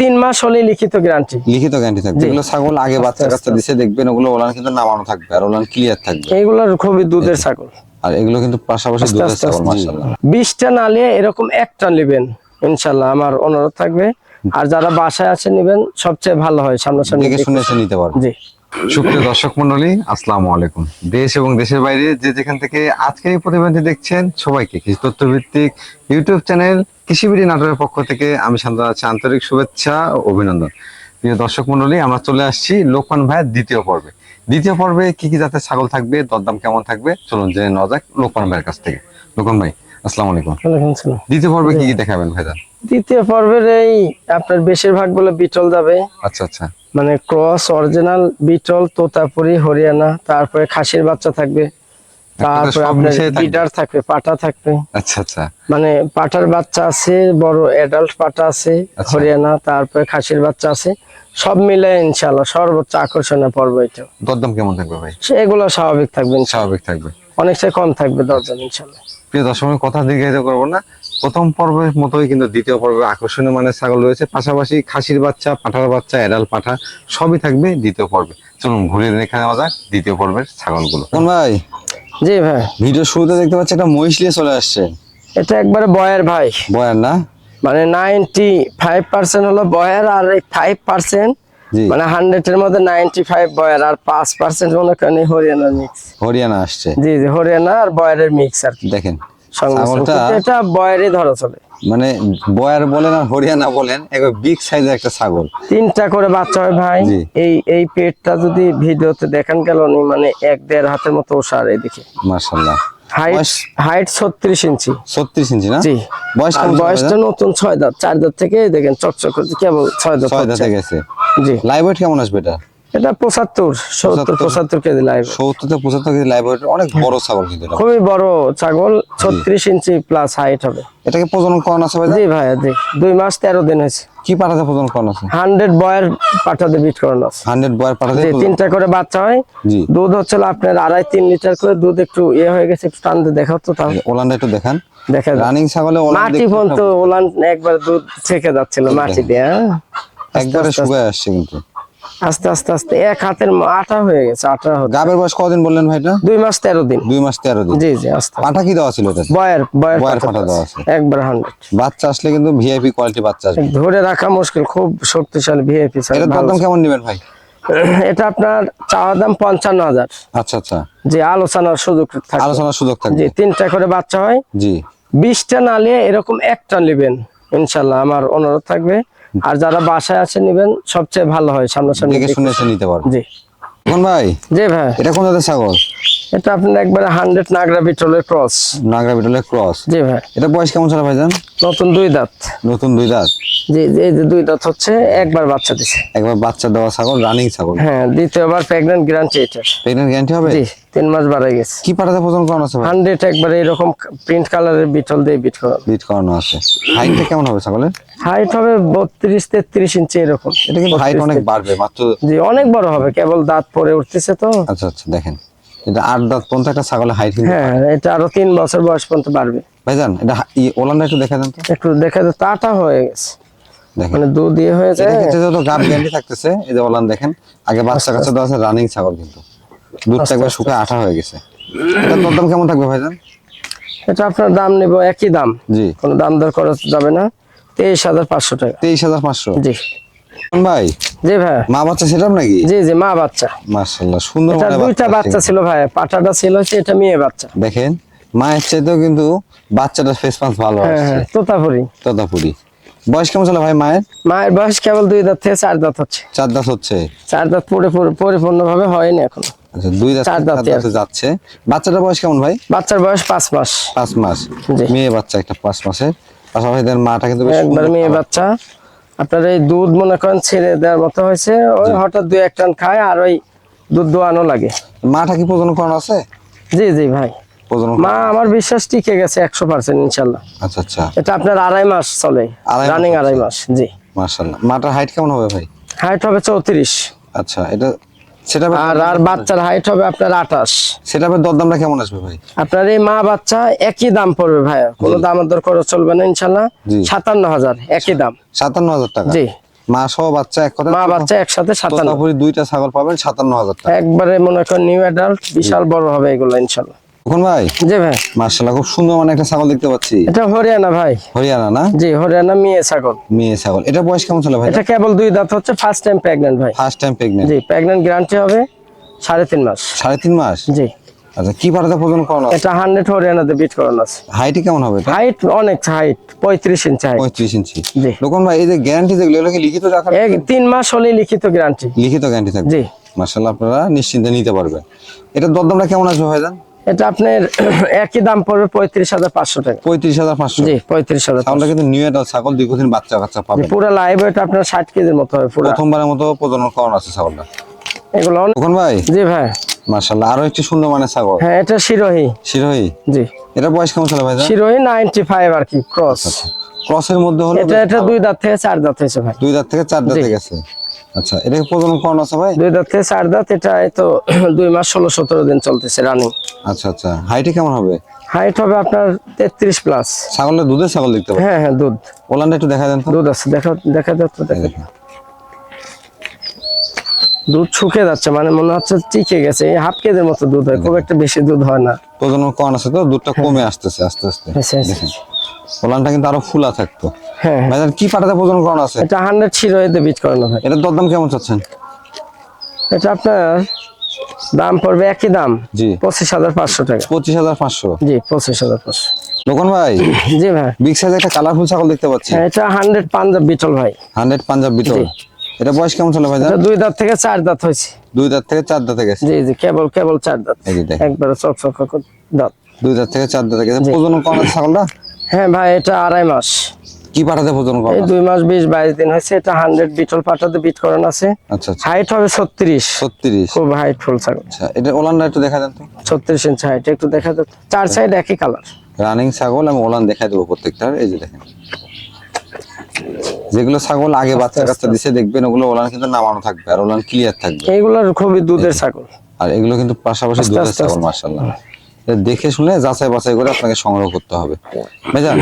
তিন মাস হলে লিখিত গ্যারান্টি লিখিত গ্যারান্টি থাকবে। এগুলো ছাগল আগে বাচ্চা কাচ্চা দিছে দেখবেন ওগুলো ওলান কিন্তু নামানো থাকবে আর ওলান ক্লিয়ার থাকবে। এগুলোর খুবই দুধের ছাগল। আর এগুলো কিন্তু পাশাপাশি দুধের ছাগল মাশাআল্লাহ। বিশটা না নিয়ে এরকম একটা নেবেন ইনশাল্লাহ আমার অনুরোধ থাকবে। আর যারা বাসায় আছে নেবেন সবচেয়ে ভালো হয় সামনাসামনি দেখে। শুনে নিতে পারবেন। জি। সুপ্রিয় দর্শক মন্ডলী, আসসালামু আলাইকুম। দেশ এবং দেশের বাইরে যে যেখান থেকে আজকের এই প্রতিবেদনটি দেখছেন, সবাইকে কৃষি তথ্য ভিত্তিক ইউটিউব চ্যানেল কৃষিবিড়ি নাটোরের পক্ষ থেকে আমি শান্ত আছি আন্তরিক শুভেচ্ছা অভিনন্দন। প্রিয় দর্শক মন্ডলী, আমরা চলে আসছি লোকমান ভাইয়ের দ্বিতীয় পর্বে। দ্বিতীয় পর্বে কি কি জাতের ছাগল থাকবে, দরদাম কেমন থাকবে, চলুন জেনে নেওয়া যাক লোকমান ভাইয়ের কাছ থেকে। লোকমান ভাই আসসালামু আলাইকুম। ওয়ালাইকুম আসসালাম। দ্বিতীয় পর্বে কি কি দেখাবেন ভাইজান? দ্বিতীয় পর্বের এই আপনার বেশিরভাগগুলো বিটল যাবে। আচ্ছা আচ্ছা। মানে cross original beetle Totapuri Haryana তারপরে খাসির বাচ্চা থাকবে। তারপরে আপনার থাকবে? বিডার থাকবে পাটা থাকবে। আচ্ছা আচ্ছা। মানে পাটার বাচ্চা আছে বড় অ্যাডাল্ট পাটা আছে আচ্ছা। হরিয়ানা তারপরে খাসির বাচ্চা আছে। সব মিলে ইনশাল্লাহ সর্বোচ্চ আকর্ষণীয় পর্ব এটা। দরদাম কেমন থাকবে ভাই? সেগুলো স্বাভাবিক থাকবে স্বাভাবিক থাকবে। অনেকটাই কম থাকবে দরদাম ইনশাল্লাহ। প্রিয় দর্শকের কথা দীর্ঘায়িত করব না। প্রথম পর্বের মতোই কিন্তু দ্বিতীয় পর্বে আকর্ষণীয় মানের ছাগল রয়েছে। পাশাপাশি খাসির বাচ্চা পাঠার বাচ্চা এডাল পাঠা সবই থাকবে দ্বিতীয় পর্বে। চলুন ঘুরে দেখে নেওয়া যাক দ্বিতীয় পর্বের ছাগলগুলো। ভাই জি ভাই। ভিডিও শুরুতে দেখতে পাচ্ছি একটা মহিষ নিয়ে চলে আসছে। এটা একবারে বয়ের ভাই। বয়ার না? মানে নাইনটি ফাইভ পার্সেন্ট হলো বয়ের আর এই ফাইভ পার্সেন্ট মানে হান্ড্রেড এর মধ্যে নাইনটি ফাইভ বয়ের আর পাঁচ পার্সেন্ট মনে করেন এই হরিয়ানার মিক্স হরিয়ানা আসছে। জি জি হরিয়ানা আর বয়ের মিক্স আর কি। দেখেন এটা ধরা চলে। মানে বয়ার বলেন আর হরিয়ানা বলেন একবার বিগ সাইজের একটা ছাগল। তিনটা করে বাচ্চা হয় ভাই। এই এই পেটটা যদি ভিডিওতে দেখান গেল মানে এক দেড় হাতের মতো ওষার এদিকে। মার্শাল্লাহ হাইট হাইট ছত্রিশ ইঞ্চি। ছত্রিশ ইঞ্চি না? জি। বয়স বয়সটা নতুন ছয় দাঁত। থেকে দেখেন চকচক কেবল ছয় দাঁত ছয় হচ্ছে। দাঁতে গেছে। জি। লাইভ ওয়েট কেমন আসবে এটা? এটা পঁচাত্তর সত্তর পঁচাত্তর কেজি লাইভ সত্তর থেকে পঁচাত্তর কেজি লাইভ অনেক বড় ছাগল কিন্তু খুবই বড় ছাগল ছত্রিশ ইঞ্চি প্লাস হাইট হবে। এটাকে প্রজনন করানো আছে ভাইজান? জি ভাইয়া জি। দুই মাস তেরো দিন হয়েছে। কি পাঠাতে প্রজনন করানো আছে? হান্ড্রেড বয়ের পাঠাতে বিট করানো আছে। হান্ড্রেড বয়ার পাঠাতে তিনটা করে বাচ্চা হয়। দুধ হচ্ছিল আপনার আড়াই তিন লিটার করে দুধ একটু ইয়ে হয়ে গেছে একটু টানতে দেখাও তো তাহলে। ওলানটা একটু দেখান। দেখা রানিং ছাগলে মাটি পর্যন্ত ওলান একবার দুধ থেকে যাচ্ছিল মাটি দিয়ে হ্যাঁ? একবারে শুকায় আসছে কিন্তু। আস্তে আস্তে আস্তে। এক হাতের আটা হয়ে গেছে আটা গাবের বয়স কদিন বললেন ভাইটা দুই মাস তেরো দিন। দুই মাস তেরো দিন। জি জি আস্তে কি দেওয়া ছিল বয়ের বয়ের পাঠা দেওয়া আছে। একবার হান্ড্রেড বাচ্চা আসলে কিন্তু ভিআইপি কোয়ালিটি বাচ্চা আসবে। ধরে রাখা মুশকিল খুব শক্তিশালী ভিআইপি এটা দাম কেমন নেবেন ভাই? এটা আপনার চাওয়া দাম পঞ্চান্ন হাজার। আচ্ছা আচ্ছা। যে আলোচনার সুযোগ থাকে আলোচনার সুযোগ জি থাকবে তিনটা করে বাচ্চা হয়। জি। বিশটা না নিয়ে এরকম একটা নেবেন ইনশাল্লাহ। আমার অনুরোধ থাকবে। আর যারা বাসায় আছে নেবেন সবচেয়ে ভালো হয় সামনাসামনি দেখে শুনে শুনে নিতে পারবেন জি। কোন ভাই জি ভাই। এটা কোন জাতের ছাগল? এটা আপনি একবারে হান্ড্রেড নাগরা বিটলের ক্রস নাগরা বিটলের ক্রস জি ভাই। এটা বয়স কেমন ছিল ভাইজান নতুন দুই দাঁত। নতুন দুই দাঁত? জি এই যে দুই দাঁত হচ্ছে একবার বাচ্চা দিছে। একবার বাচ্চা দেওয়া ছাগল রানিং ছাগল? হ্যাঁ দ্বিতীয়বার প্রেগনেন্ট গ্যারান্টি এটার প্রেগনেন্ট গ্যারান্টি হবে? জি তিন মাস বাড়াই গেছে। কি পাঠাতে প্রজনন করানো আছে ভাই? হান্ড্রেড একবারে এরকম প্রিন্ট কালারের বিটল দিয়ে বিট করা বিট করানো আছে। হাইটটা কেমন হবে ছাগলের? হাইট হবে বত্রিশ তেত্রিশ ইঞ্চি এরকম। এটা কিন্তু হাইট অনেক বাড়বে মাত্র জি অনেক বড় হবে কেবল দাঁত পরে উঠতেছে তো। আচ্ছা আচ্ছা দেখেন। এটা আট দাঁত পর্যন্ত একটা ছাগলের হাইট হ্যাঁ এটা আরও তিন বছর বয়স পর্যন্ত বাড়বে। ভাইজান এটা ওলানটা একটু দেখা দেন তো। একটু দেখা যায় তাটা হয়ে গেছে। মানে দুধ দিয়ে হয়ে এটা যায় যত গাব গ্যারান্টি থাকতেছে এই যে ওলান দেখেন আগে বাচ্চা কাচ্চা দেওয়া আছে রানিং ছাগল কিন্তু। দুধটা একবার শুকায় আঠা হয়ে গেছে। এটা দাম কেমন থাকবে ভাইজান? এটা আপনার দাম নেব একই দাম। জি। কোনো দাম দর করা যাবে না। তেইশ হাজার পাঁচশো টাকা। তেইশ হাজার পাঁচশো? জি। ভাই জি ভাই। মা বাচ্চা সেটাম নাকি? জি জি মা বাচ্চা। মার্শাল্লাহ সুন্দর এটা দুইটা বাচ্চা ছিল ভাই পাটাটা ছিল হচ্ছে এটা মেয়ে বাচ্চা। দেখেন মায়ের চাইতেও কিন্তু বাচ্চাটার ফেস পাঁচ ভালো হ্যাঁ আছে হ্যাঁ তোতাপুরি। বয়স কেমন ভাই মায়ের? মায়ের বয়স কেবল দুই দাঁত থেকে চার দাঁত হচ্ছে। চার দাঁত হচ্ছে? চার দাঁত পরিপূর্ণভাবে হয়নি এখন। আচ্ছা দুই দাঁত চার দাঁতে যাচ্ছে। বাচ্চাটার বয়স কেমন ভাই? বাচ্চার বয়স পাঁচ মাস। পাঁচ মাস। মেয়ে বাচ্চা একটা পাঁচ মাসের। পাশাপাশি তার মাটা কিন্তু একবার মেয়ে বাচ্চা। আপনার এই দুধ মনে করেন ছেড়ে দেওয়ার মতো হয়েছে ওই হঠাৎ দু এক টান খায় আর ওই দুধ দোয়ানো লাগে। মাটা কি প্রজন করানো আছে? জি জি ভাই। মা আমার বিশ্বাস টিকে গেছে একশো পার্সেন্ট ইনশাল্লাহ। আচ্ছা আচ্ছা। এটা আপনার আড়াই মাস চলে। রানিং আড়াই মাস জি। মার্শাল্লাহ মাটার হাইট কেমন হবে ভাই? হাইট হবে চৌত্রিশ। আচ্ছা এটা সেটা আর আর বাচ্চার হাইট হবে আপনার আঠাশ। সেটা দরদামটা কেমন আসবে ভাই? আপনার এই মা বাচ্চা একই দাম পড়বে ভাইয়া। কোনো দাম দর খরচ চলবে না ইনশাল্লাহ। সাতান্ন হাজার একই দাম। সাতান্ন হাজার টাকা। জি। মা সহ বাচ্চা এক কথা মা বাচ্চা একসাথে সাতান্ন। দুইটা ছাগল পাবেন সাতান্ন হাজার টাকা। একবারে মনে করেন নিউ অ্যাডাল্ট বিশাল বড় হবে এগুলো ইনশাল্লাহ। তখন ভাই? জি ভাই। মার্শাল্লাহ খুব সুন্দর মানে একটা ছাগল দেখতে পাচ্ছি। এটা হরিয়ানা ভাই। হরিয়ানা না? জি হরিয়ানা মেয়ে ছাগল। মেয়ে ছাগল। এটা বয়স কেমন ছিল ভাই? এটা কেবল দুই দাঁত হচ্ছে ফার্স্ট টাইম প্রেগনেন্ট ভাই। ফার্স্ট টাইম প্রেগনেন্ট জি প্রেগনেন্ট গ্যারান্টি হবে সাড়ে তিন মাস। সাড়ে তিন মাস? জি। আচ্ছা কি পাঠাতে প্রজন করানো এটা হান্ড্রেড হরিয়ানাতে বিট করানো আছে। হাইটে কেমন হবে হাইট অনেক হাইট পঁয়ত্রিশ ইঞ্চি হাইট পঁয়ত্রিশ ইঞ্চি জি। লোকন ভাই এই যে গ্যারান্টি যেগুলো এগুলো কি লিখিত রাখা এক তিন মাস হলেই লিখিত গ্যারান্টি লিখিত গ্যারান্টি থাকবে। জি। মার্শাল্লাহ আপনারা নিশ্চিন্তে নিতে পারবেন। এটা দরদামটা কেমন আসবে ভাইজান? এটা আপনার একই দাম পড়বে পঁয়ত্রিশ হাজার পাঁচশো টাকা। পঁয়ত্রিশ হাজার পাঁচশো। জি পঁয়ত্রিশ হাজার কিন্তু নিউ এডাল ছাগল দীর্ঘদিন বাচ্চা কাচ্চা পাবেন। পুরো লাইভ এটা আপনার ষাট কেজির মতো হবে প্রথমবারের মতো প্রজনন করানো আছে ছাগলটা। এগুলো অনেক- ভাই? জি ভাই। মার্শাল্লাহ আরও একটি সুন্দর মানে ছাগল। হ্যাঁ এটা শিরোহী। শিরোহী? জি। এটা বয়স কেমন ছিল ভাইজান? শিরোহী নাইনটি ফাইভ আর কি ক্রস ক্রসের মধ্যে হলো এটা এটা দুই দাঁত থেকে চার দাঁত হয়েছে ভাই। দুই দাঁত থেকে চার দাঁতে। গেছে। আচ্ছা এটা প্রজনন করানো আছে ভাই? দুই দাঁত থেকে চার দাঁত এটা তো দুই মাস ষোলো সতেরো দিন চলতেছে রানিং আচ্ছা আচ্ছা হাইটে কেমন হবে? হাইট হবে আপনার তেত্রিশ প্লাস ছাগলের দুধের ছাগল দেখতে পাবেন? হ্যাঁ হ্যাঁ দুধ। ওলানটা একটু দেখা দেন তো। দুধ আছে দেখা দেখা যাচ্ছে দেখা। দুধ শুকিয়ে যাচ্ছে মানে মনে হচ্ছে চিকে গেছে। এই হাফ কেজির মতো দুধ হয় খুব একটা বেশি দুধ হয় না। প্রজনন করানো আছে তো দুধটা কমে আসতেছে আস্তে আস্তে। আচ্ছা, আচ্ছা। ওলানটা কিন্তু আরও ফুলা থাকতো। হ্যাঁ হ্যাঁ। কি পাটাতে প্রজনন করানো আছে? এটা হান্ড্রেড শিরোহিতে বীজ করানো হয় এটার দরদাম কেমন চাচ্ছেন? এটা আপনার দাম পড়বে একই দাম জি। পঁচিশ হাজার পাঁচশো টাকা। পঁচিশ হাজার পাঁচশো? জি পঁচিশ হাজার পাঁচশো। দোকান ভাই? জি ভাই। বিগ সাইজ একটা কালারফুল ছাগল দেখতে পাচ্ছি। হ্যাঁ এটা হান্ড্রেড পাঞ্জাব বিটল ভাই। Hundred Punjab beetle. এটা বয়স কেমন ছিল ভাইজান? এটা দুই দাঁত থেকে চার দাঁত হয়েছে। দুই দাঁত থেকে চার দাঁতে গেছে। জি জি কেবল কেবল চার দাঁত। একবারে চক চক দাঁত। দুই দাঁত থেকে চার দাঁতে গেছে। প্রজনন করানো ছাগলটা? হ্যাঁ ভাই এটা আড়াই মাস। কি পাঠাতে প্রজনন এই করানো আছে? দুই মাস বিশ বাইশ দিন হয়েছে এটা হান্ড্রেড বিটল পাটাতে বিট করানো আছে। আচ্ছা আচ্ছা। হাইট হবে ছত্রিশ। ছত্রিশ। খুব হাইট ফুল ছাগল। আচ্ছা এটা ওলানটা একটু দেখা দেন তো। ছত্রিশ ইঞ্চি হাইট একটু দেখা যাচ্ছে চার সাইড একই কালার রানিং ছাগল আমি ওলান দেখাই দেবো প্রত্যেকটার এই যে দেখেন। যেগুলো ছাগল আগে বাচ্চা কাচ্চা দিছে দেখবেন ওগুলো ওলান কিন্তু নামানো থাকবে আর ওলান ক্লিয়ার থাকবে। এইগুলোর খুবই দুধের ছাগল। আর এগুলো কিন্তু পাশাপাশি দুধের ছাগল মার্শাল্লাহ দেখে শুনে যাচাই বাছাই করে আপনাকে সংগ্রহ করতে হবে। ভাইজান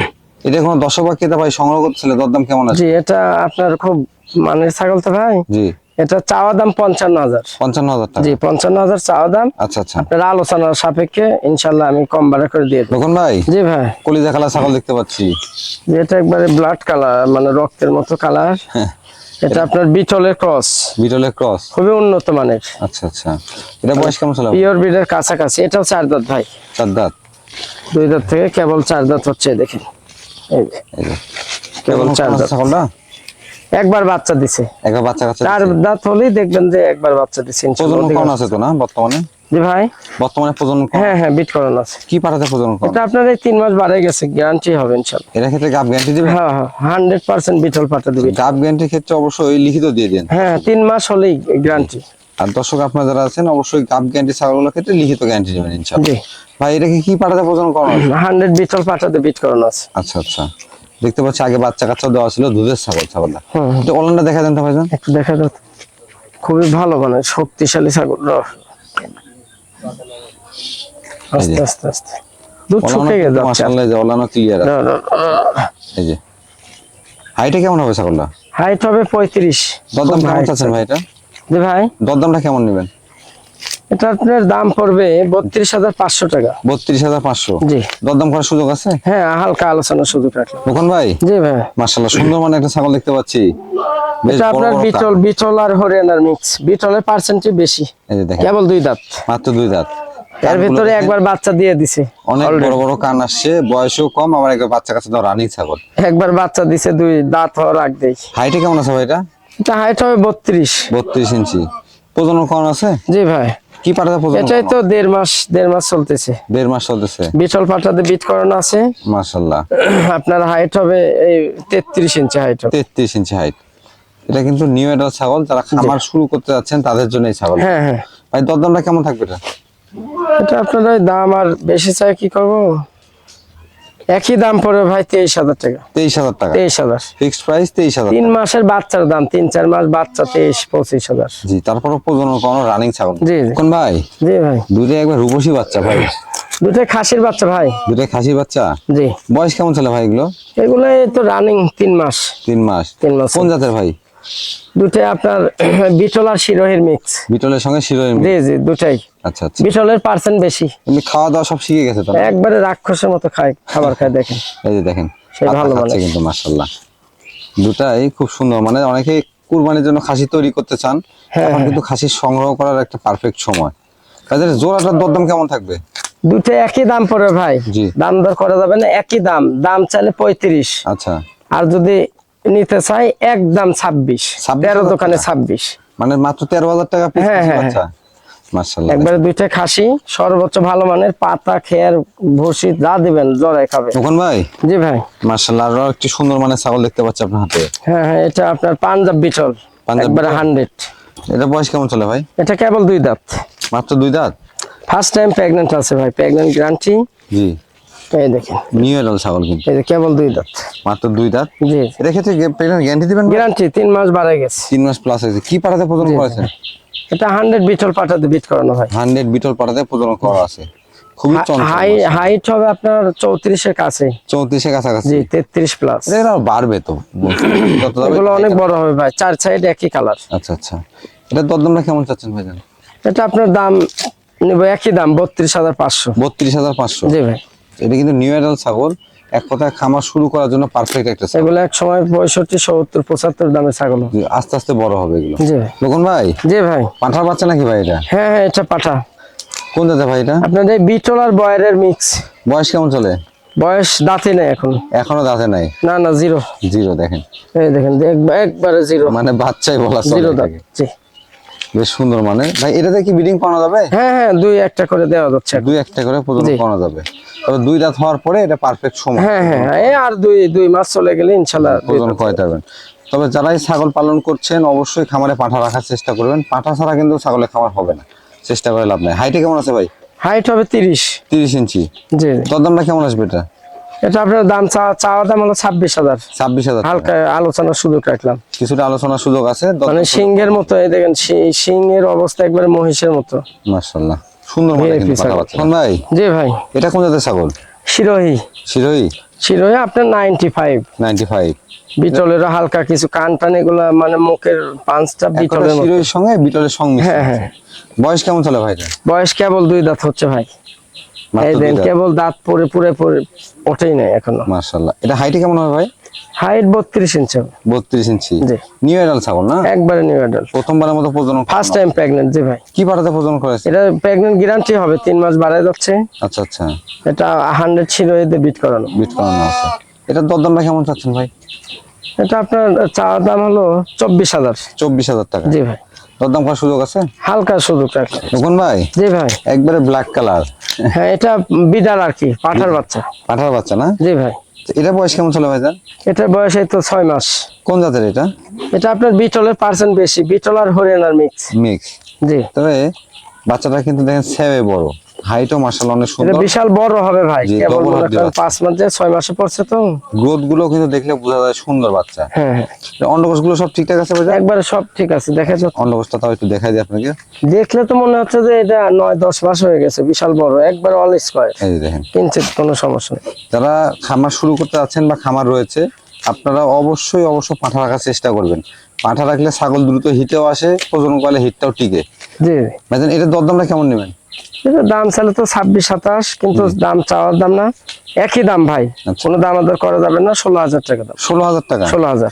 এটা কোনো দর্শক বা ক্রেতা ভাই সংগ্রহ করতেছিল? দরদাম কেমন আছে? জি এটা আপনার খুব মানে ছাগল তো ভাই। জি। এটা চাওয়া দাম পঞ্চান্ন হাজার। পঞ্চান্ন হাজার টাকা। জি পঞ্চান্ন হাজার চাওয়া দাম। আচ্ছা আচ্ছা। আপনার আলোচনার সাপেক্ষে ইনশাল্লাহ আমি কম বাড়া করে দিয়ে দেবো। দেখুন ভাই? জি ভাই। কলিজা কালা ছাগল দেখতে পাচ্ছি। এটা একবারে ব্লাড কালার মানে রক্তের মতো কালার। হ্যাঁ, এটা আপনার বিটলের ক্রস। বিটলের ক্রস? খুবই উন্নত মানের। আচ্ছা আচ্ছা। এটা বয়স কেমন ছিল? পিওর ব্রিডের কাছাকাছি। এটাও চার দাঁত ভাই। চার দাঁত? দুই দাঁত থেকে কেবল চার দাঁত হচ্ছে দেখেন। এই যে, কেবল চার দাঁত। ছাগলটা একবার বাচ্চা দিছে। একবার বাচ্চা কাচ্চা চার। দাঁত হলেই দেখবেন যে একবার বাচ্চা দিছে। প্রজনন করানো আছে তো না বর্তমানে? জি ভাই। বর্তমানে প্রজনন হ্যাঁ হ্যাঁ বিট করানো আছে। কি পাঠাতে প্রজনন করানো এটা আপনার এই তিন মাস বাড়ে গেছে গ্যারান্টি হবে ইনশাল্লাহ এর ক্ষেত্রে গাব গ্যারান্টি দিবেন? হ্যাঁ হ্যাঁ হান্ড্রেড পার্সেন্ট বিটল পাঠা দিবি গাব গ্যারান্টির ক্ষেত্রে অবশ্যই লিখিত দিয়ে দেন। হ্যাঁ তিন মাস হলেই গ্যারান্টি আর দর্শক আপনারা যারা আছেন অবশ্যই গাব গ্যারান্টি ছাগলগুলোর ক্ষেত্রে লিখিত গ্যারান্টি দেবেন ইনশাআল্লাহ। ভাই এটা কি পাঠাতে প্রজনন করানো হান্ড্রেড বিটল পাঠাতে বিট করানো আছে। আচ্ছা আচ্ছা। দেখতে পাচ্ছি আগে বাচ্চা কাচ্চা দেওয়া ছিল দুধের ছাগল ছাগলটা। এটা ওলানটা দেখা দেন তো ভাইজান। একটু দেখা যাচ্ছে খুবই ভালো মানে শক্তিশালী ছাগল। আস্তে আস্তে আস্তে। দুধ শুকে গেছে মাশাআল্লাহ যে ওলানো ক্লিয়ার এই যে। হাইটে কেমন হবে ছাগলটা? হাইট হবে পঁয়ত্রিশ। দরদাম কেমন চাচ্ছেন ভাই এটা? জি ভাই। দরদামটা কেমন নেবেন? এটা আপনার দাম পড়বে বত্রিশ হাজার পাঁচশো টাকা। বত্রিশ হাজার পাঁচশো? জি। দরদাম করার সুযোগ আছে? হ্যাঁ হালকা আলোচনা সুযোগ রাখলাম। মোহন ভাই? জি ভাই। মাশাআল্লাহ সুন্দর মানে একটা ছাগল দেখতে পাচ্ছি। এটা আপনার বিটল বিটল আর হরিয়ানার মিক্স বিটলের পার্সেন্টেজ বেশি। কান। এই যে দেখেন। কেবল দুই দাঁত। মাত্র দুই দাঁত। এর কানগুলো ভিতরে একবার বাচ্চা দিয়ে দিছে। অনেক বড় বড় কান আসছে বয়সও কম আবার একবার বাচ্চা কাছে রানিং ছাগল। একবার বাচ্চা দিছে দুই দাঁত হওয়ার আগ দেই হাইটে কেমন আছে ভাই এটা? এটা হাইট হবে বত্রিশ। বত্রিশ ইঞ্চি। প্রজনন আছে? জি ভাই। কি পাঠাতে প্রজনন এটাই তো দেড় মাস দেড় মাস চলতেছে। দেড় মাস চলতেছে। বিটল পাটাতে বিট আছে। মাশাল্লাহ। আপনার হাইট হবে এই তেত্রিশ ইঞ্চি হাইট হবে। তেত্রিশ ইঞ্চি হাইট এটা কিন্তু নিউ এডাল ছাগল যারা খামার শুরু করতে যাচ্ছেন তাদের জন্য এই ছাগল। হ্যাঁ হ্যাঁ। ভাই দরদামটা কেমন থাকবে এটা? এটা আপনার দাম আর বেশি চাই কি করব? একই দাম পড়বে ভাই তেইশ হাজার টাকা। তেইশ হাজার টাকা। তেইশ হাজার। ফিক্সড প্রাইস তেইশ হাজার তিন মাসের বাচ্চার দাম তিন চার মাস বাচ্চা তেইশ পঁচিশ হাজার। জি তারপরে প্রজনন কোনো রানিং ছাগল জি কোন ভাই? জি ভাই। দুইটা একবার রূপসী বাচ্চা ভাই। দুটোই খাসির বাচ্চা ভাই। দুইটা খাসির বাচ্চা? জি। বয়স কেমন ছিল ভাই এগুলো? এগুলো তো রানিং তিন মাস। তিন মাস। তিন মাস। কোন জাতের ভাই? দুটোই আপনার বিটল আর শিরোহের মিক্স বিটলের সঙ্গে শিরোইন জি জি দুটাই। আচ্ছা আচ্ছা। বিটলের পার্সেন্ট বেশি। এমনি খাওয়া দাওয়া সব শিখে গেছে তো একবারে রাক্ষসের মতো খায় খাবার খায় দেখেন। এই যে দেখেন সেই ভালো কিন্তু মাশাল্লাহ দুটাই খুব সুন্দর মানে অনেকে কুরবানির জন্য খাসি তৈরি করতে চান হ্যাঁ, এখন হ্যাঁ। কিন্তু খাসি সংগ্রহ করার একটা পারফেক্ট সময়। তাদের জোড়াটার দরদাম কেমন থাকবে? দুটো একই দাম পড়ে ভাই। জি। দাম দর করা যাবে না একই দাম। দাম চাইলে পঁয়ত্রিশ। আচ্ছা। আর যদি নিতে চাই এক দাম ছাব্বিশ 26 তেরো দোকানে ছাব্বিশ। মানে মাত্র তেরো হাজার টাকা হ্যাঁ, হ্যাঁ, আচ্ছা একবারে দুইটা খাসি সর্বোচ্চ ভালো মানের পাতা খেয়ার ভুসি যা দিবেন জড়াই খাবে। তখন ভাই? জি ভাই। মার্শাল্লাহ আরও একটি সুন্দর মানে ছাগল দেখতে পাচ্ছি আপনার হাতে। হ্যাঁ হ্যাঁ এটা আপনার পাঞ্জাব বিটল। একবারে হান্ড্রেড। এটা বয়স কেমন চলে ভাই? এটা কেবল দুই দাঁত। মাত্র দুই দাঁত? ফার্স্ট টাইম প্রেগনেন্ট আছে ভাই প্রেগনেন্ট গ্যারান্টি জি। এই দেখেন। নিউ এডাল ছাগল কিন্তু। এই যে কেবল দুই দাঁত। মাত্র দুই দাঁত? জি এটা ক্ষেত্রে গ্যারান্টি দিবেন গ্যারান্টি তিন মাস বাড়াই গেছে। তিন মাস প্লাস হয়েছে। কি পাঠাতে প্রজনন করেছেন? এটা হান্ড্রেড বিটল পাঠাতে বিট করানো ভাই হান্ড্রেড বিটল পাঠাতে প্রজনন করা আছে। খুবই হাই হাইট হবে আপনার চৌত্রিশের কাছে। চৌত্রিশের কাছাকাছি। জি প্লাস এটা বাড়বে তো। এগুলো অনেক বড় হবে ভাই। চার সাইড একই কালার আচ্ছা আচ্ছা। এটা দরদামটা কেমন চাচ্ছেন ভাইজান? এটা আপনার দাম নিব একই দাম বত্রিশ হাজার পাঁচশো। বত্রিশ হাজার পাঁচশো। জি ভাই। এটা কিন্তু নিউ এডাল ছাগল। এক কথায় খামার শুরু করার জন্য পারফেক্ট একটা ছাগল। এগুলো এক সময় পঁয়ষট্টি সত্তর পঁচাত্তর দামের ছাগল। আস্তে আস্তে বড় হবে এগুলো। জি লোকন ভাই জি ভাই। পাঁঠার বাচ্চা নাকি ভাই এটা? হ্যাঁ হ্যাঁ এটা পাঠা। কোন জাতে ভাই এটা? আপনার এই বিটল আর বয়ারের মিক্স বয়স কেমন চলে? বয়স দাঁতে নেই এখন। এখনও দাঁতে নাই? না না জিরো জিরো দেখেন। এই দেখেন এক- একবারে জিরো মানে বাচ্চাই বলা জিরো দাঁত জি। বেশ সুন্দর মানে। ভাই এটাতে কি বিডিং করানো যাবে? হ্যাঁ হ্যাঁ দুই একটা করে দেওয়া যাচ্ছে। দুই একটা করে প্রজনন। করানো যাবে। তবে দুই দাঁত হওয়ার পরে এটা পারফেক্ট সময়। হ্যাঁ হ্যাঁ হ্যাঁ, আর দুই দুই মাস চলে গেলে ইনশাল্লাহ দুই প্রজনন দাঁত। পারবেন তবে যারাই ছাগল পালন করছেন অবশ্যই খামারে পাঠা রাখার চেষ্টা করবেন। পাঠা ছাড়া কিন্তু ছাগলের খামার হবে না। চেষ্টা করে লাভ নাই। হাইটে কেমন আছে ভাই? হাইট হবে তিরিশ। তিরিশ ইঞ্চি। জি। দরদামটা কেমন আসবে এটা? এটা আপনার দাম চা- চাওয়া দাম হলো ছাব্বিশ হাজার। ছাব্বিশ হাজার হালকা আলোচনার সুযোগ রাখলাম। কিছুটা আলোচনার সুযোগ আছে মানে সিংহের মতো এই দেখেন সিংহের অবস্থা একবারে মহিষের মতো। মার্শাল্লাহ সুন্দর ভাই। জি ভাই। এটা কোন জাতের ছাগল? শিরোহী। শিরোহী? শিরোহী আপনার নাইনটি ফাইভ নাইনটি ফাইভ বিটলের হালকা কিছু কান টান এগুলা মানে মুখের পাঁচটা বিটলের মতো। সঙ্গে বিটলের সঙ্গে হ্যাঁ হ্যাঁ। বয়স কেমন চলে ভাই বয়স কেবল দুই দাঁত হচ্ছে ভাই। এই দেন কেবল দাঁত পরে পুরে পরে ওঠেই নাই এখনও। মার্শাল্লাহ এটা হাইটে কেমন হবে ভাই? হাইট বত্রিশ ইঞ্চি হবে। বত্রিশ ইঞ্চি জি। নিউ এডাল ছাগল না? একবারে নিউ অ্যাডাল্ট প্রথমবারের মতো প্রজনন ফার্স্ট টাইম প্রেগনেন্ট জি ভাই। কি পাঠাতে প্রজনন করেছে এটা প্রেগনেন্ট গ্যারান্টি হবে তিন মাস বাড়ায় যাচ্ছে। আচ্ছা আচ্ছা। এটা হান্ড্রেড ছিল এতে বিট করানো। বিট করানো আছে। এটার দরদামটা কেমন চাচ্ছেন ভাই? এটা আপনার চাওয়া দাম হলো চব্বিশ হাজার। চব্বিশ হাজার টাকা। জি ভাই। দরদাম করার সুযোগ আছে? হালকা সুযোগ দেখুন ভাই? জি ভাই। একবারে ব্ল্যাক কালার হ্যাঁ এটা বিডার আর কি পাঠার বাচ্চা। পাঠার বাচ্চা না? জি ভাই। এটা বয়স কেমন চলে ভাই যান এটার বয়স এই তো ছয় মাস। কোন জাতের এটা? এটা আপনার বিটলের পার্সেন্ট বেশি বিটল আর হরিয়ানার মিক্স মিক্স জি। তবে বাচ্চাটা কিন্তু দেখেন সেবে বড়। হাইটও অনেক এটা সুন্দর। বিশাল বড় হবে ভাই কেবল মাসে ছয় মাসে পড়ছে তো। গ্রোথগুলো কিন্তু দেখলে বোঝা যায় সুন্দর বাচ্চা। হ্যাঁ হ্যাঁ। অন্ডকোষগুলো সব ঠিকঠাক আছে ভাই একবারে সব ঠিক আছে দেখা যাচ্ছে অন্ডকোষটা তাও একটু দেখাই দিই আপনাকে। দেখলে তো মনে হচ্ছে যে এটা নয় দশ মাস হয়ে গেছে বিশাল বড় একবার অল স্কোয়ার এই দেখেন। কোনো সমস্যা নেই। যারা খামার শুরু করতে যাচ্ছেন বা খামার রয়েছে আপনারা অবশ্যই অবশ্যই পাঠা রাখার চেষ্টা করবেন। পাঠা রাখলে ছাগল দ্রুত হিটেও আসে প্রজনন করলে হিটটাও টিকে। জি। এটার দরদামটা কেমন নেবেন? এটা দাম চাইলে তো ছাব্বিশ সাতাশ কিন্তু দাম চাওয়ার দাম না। একই দাম ভাই। আচ্ছা। কোনো দাম আদর করা যাবে না ষোলো হাজার টাকা দাম। ষোলো হাজার টাকা? ষোলো হাজার।